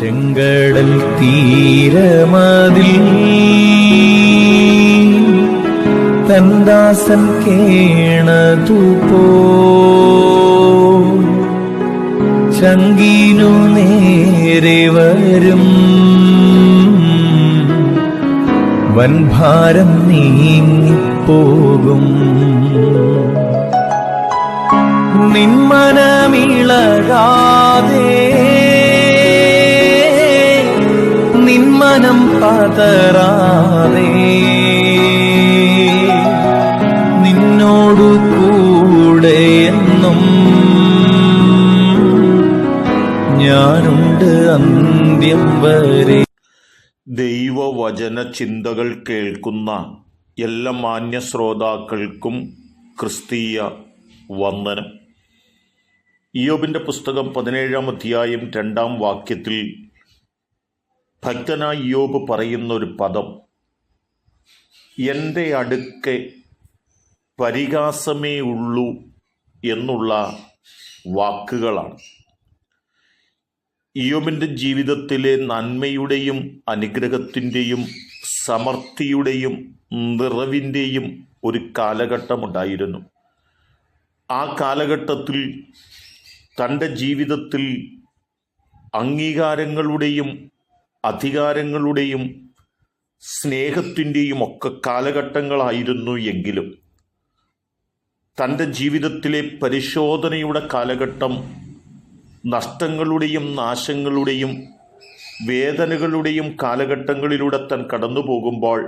ചെങ്കടൽ തീരമതിൽ തന്ദാസൻ കേണതു പോ. ചങ്കീനു നേരെ വരും. വൻഭാരം നീങ്ങിപ്പോകും. നിന്മനമിളകാതെ പതറാതെ നിന്നോടു കൂടെ എന്നും ഞാനുണ്ട് അന്ത്യം വരെ. ദൈവവചന ചിന്തകൾ കേൾക്കുന്ന എല്ലാ മാന്യ ശ്രോതാക്കൾക്കും ക്രിസ്തീയ വന്ദനം. ഇയോബിന്റെ പുസ്തകം പതിനേഴാം അധ്യായം രണ്ടാം വാക്യത്തിൽ ഭക്തനായ യോബ് പറയുന്ന ഒരു പദം. എന്റെ അടുക്കെ പരിഹാസമേ ഉള്ളൂ എന്നുള്ള വാക്കുകളാണ്. ഇയോബിന്റെ ജീവിതത്തിലെ നന്മയുടെയും അനുഗ്രഹത്തിന്റെയും സമർത്ഥിയുടെയും നിറവിന്റെയും ഒരു കാലഘട്ടമുണ്ടായിരുന്നു. ആ കാലഘട്ടത്തിൽ തന്റെ ജീവിതത്തിൽ അംഗീകാരങ്ങളുടെയും അധികാരങ്ങളുടെയും സ്നേഹത്തിന്റെയും ഒക്കെ കാലഘട്ടങ്ങളായിരുന്നു എങ്കിലും തന്റെ ജീവിതത്തിലെ പരിശോധനയുടെ കാലഘട്ടം നഷ്ടങ്ങളുടെയും നാശങ്ങളുടെയും വേദനകളുടെയും കാലഘട്ടങ്ങളിലൂടെ താൻ കടന്നു പോകുമ്പോൾ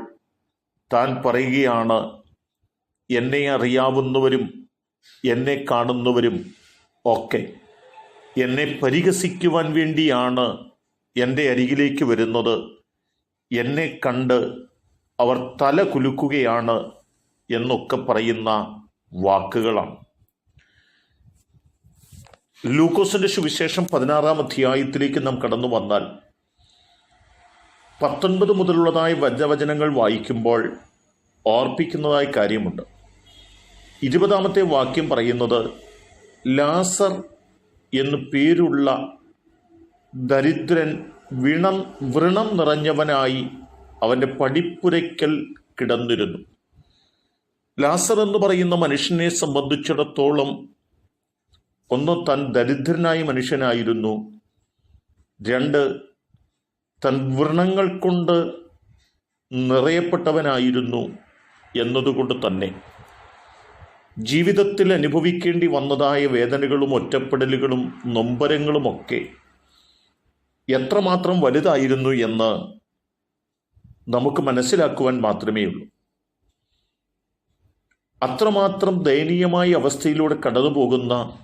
താൻ പറയുകയാണ് എന്നെ അറിയാവുന്നവരും എന്നെ കാണുന്നവരും ഒക്കെ എന്നെ പരിഹസിക്കുവാൻ വേണ്ടിയാണ് എന്റെ അരികിലേക്ക് വരുന്നത് എന്നെ കണ്ട് അവർ തല കുലുക്കുകയാണ് എന്നൊക്കെ പറയുന്ന വാക്കുകളാണ്. ലൂക്കോസിന്റെ സുവിശേഷം പതിനാറാം അധ്യായത്തിലേക്ക് നാം കടന്നു വന്നാൽ പത്തൊൻപത് മുതലുള്ളതായ വജവചനങ്ങൾ വായിക്കുമ്പോൾ ഓർപ്പിക്കുന്നതായ കാര്യമുണ്ട്. ഇരുപതാമത്തെ വാക്യം പറയുന്നത് ലാസർ എന്നു പേരുള്ള ദരിദ്രൻ വിണം വ്രണം നിറഞ്ഞവനായി അവന്റെ പടിപ്പുരയ്ക്കൽ കിടന്നിരുന്നു. ലാസർ എന്ന് പറയുന്ന മനുഷ്യനെ സംബന്ധിച്ചിടത്തോളം ഒന്ന് താൻ ദരിദ്രനായ മനുഷ്യനായിരുന്നു. രണ്ട് തൻ വ്രണങ്ങൾ കൊണ്ട് നിറയപ്പെട്ടവനായിരുന്നു എന്നതുകൊണ്ട് തന്നെ. ജീവിതത്തിൽ അനുഭവിക്കേണ്ടി വന്നതായ വേദനകളും ഒറ്റപ്പെടലുകളും നൊമ്പരങ്ങളുമൊക്കെ എത്രമാത്രം വലുതായിരുന്നു എന്ന് നമുക്ക് മനസ്സിലാക്കുവാൻ മാത്രമേ ഉള്ളൂ. അത്രമാത്രം ദയനീയമായ അവസ്ഥയിലൂടെ കടന്നുപോകുന്ന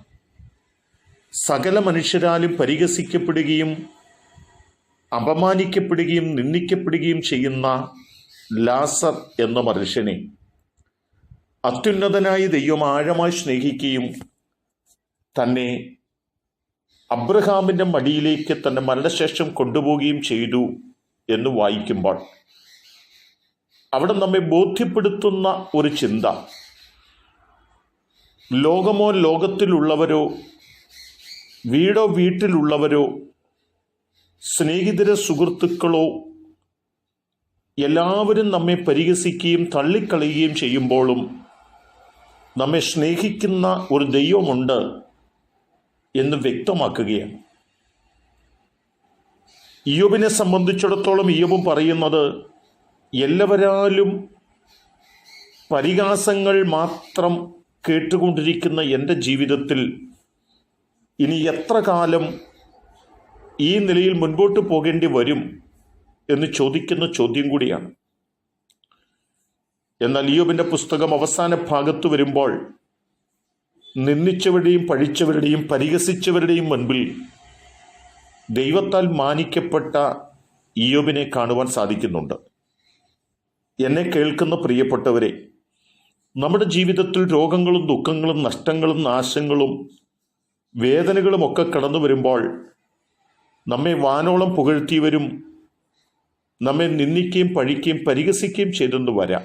സകല മനുഷ്യരാലും പരിഹസിക്കപ്പെടുകയും അപമാനിക്കപ്പെടുകയും നിന്ദിക്കപ്പെടുകയും ചെയ്യുന്ന ലാസർ എന്ന മനുഷ്യനെ അത്യുന്നതനായ ദൈവം ആഴമായി സ്നേഹിക്കുകയും തന്നെ അബ്രഹാമിന്റെ മടിയിലേക്ക് തന്നെ മരണശേഷം കൊണ്ടുപോവുകയും ചെയ്തു എന്ന് വായിക്കുമ്പോൾ അവിടെ നമ്മെ ബോധ്യപ്പെടുത്തുന്ന ഒരു ചിന്ത. ലോകമോ ലോകത്തിലുള്ളവരോ വീടോ വീട്ടിലുള്ളവരോ സ്നേഹിതര സുഹൃത്തുക്കളോ എല്ലാവരും നമ്മെ പരിഹസിക്കുകയും തള്ളിക്കളയുകയും ചെയ്യുമ്പോഴും നമ്മെ സ്നേഹിക്കുന്ന ഒരു ദൈവമുണ്ട്. എന്ന് വ്യക്തമാക്കുകയാണ്. ഇയോബിനെ സംബന്ധിച്ചിടത്തോളം ഇയോബും പറയുന്നത് എല്ലാവരാലും പരിഹാസങ്ങൾ മാത്രം കേട്ടുകൊണ്ടിരിക്കുന്ന എന്റെ ജീവിതത്തിൽ ഇനി എത്ര കാലം ഈ നിലയിൽ മുൻപോട്ട് പോകേണ്ടി വരും എന്ന് ചോദിക്കുന്ന ചോദ്യം കൂടിയാണ്. എന്നാൽ ഇയോബിന്റെ പുസ്തകം അവസാന ഭാഗത്ത് വരുമ്പോൾ നിന്ദിച്ചവരുടെയും പഴിച്ചവരുടെയും പരിഹസിച്ചവരുടെയും മുൻപിൽ ദൈവത്താൽ മാനിക്കപ്പെട്ട ഇയോബിനെ കാണുവാൻ സാധിക്കുന്നുണ്ട്. എന്നെ കേൾക്കുന്ന പ്രിയപ്പെട്ടവരെ നമ്മുടെ ജീവിതത്തിൽ രോഗങ്ങളും ദുഃഖങ്ങളും നഷ്ടങ്ങളും നാശങ്ങളും വേദനകളും ഒക്കെ കടന്നു വരുമ്പോൾ നമ്മെ വാനോളം പുകഴ്ത്തിയവരും നമ്മെ നിന്ദിക്കുകയും പഴിക്കുകയും പരിഹസിക്കുകയും ചെയ്തെന്ന് വരാം.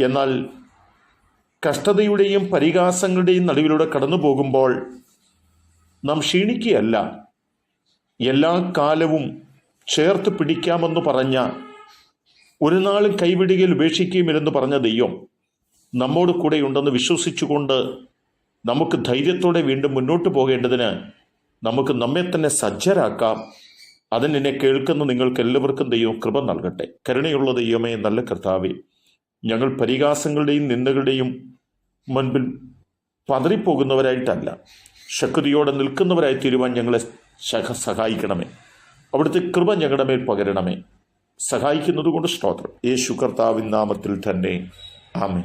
എന്നാൽ കഷ്ടതയുടെയും പരിഹാസങ്ങളുടെയും നടുവിലൂടെ കടന്നു പോകുമ്പോൾ നാം ക്ഷീണിക്കുകയല്ല. എല്ലാ കാലവും ചേർത്ത് പിടിക്കാമെന്ന് പറഞ്ഞ ഒരു നാളും കൈവിടുകയിൽ ഉപേക്ഷിക്കുകയുമില്ലെന്ന് പറഞ്ഞ ദൈവം നമ്മോട് കൂടെയുണ്ടെന്ന് വിശ്വസിച്ചുകൊണ്ട് നമുക്ക് ധൈര്യത്തോടെ വീണ്ടും മുന്നോട്ട് പോകേണ്ടതിന് നമുക്ക് നമ്മെ തന്നെ സജ്ജരാക്കാം. അതിന് എന്നെ കേൾക്കുന്ന നിങ്ങൾക്ക് എല്ലാവർക്കും ദൈവം കൃപ നൽകട്ടെ. കരുണയുള്ള ദൈവമേ നല്ല കർത്താവേ ഞങ്ങൾ പരിഹാസങ്ങളുടെയും നിന്ദകളുടെയും മുൻപിൽ പതറിപ്പോകുന്നവരായിട്ടല്ല. ശക്തിയോടെ നിൽക്കുന്നവരായി തീരുവാൻ ഞങ്ങളെ സഹായിക്കണമേ. അവിടുത്തെ കൃപ ഞങ്ങളുടെ മേൽ പകരണമേ. സഹായിക്കുന്നത് കൊണ്ട് സ്തോത്രം. യേശു കർത്താവിൻ നാമത്തിൽ തന്നെ. ആമേ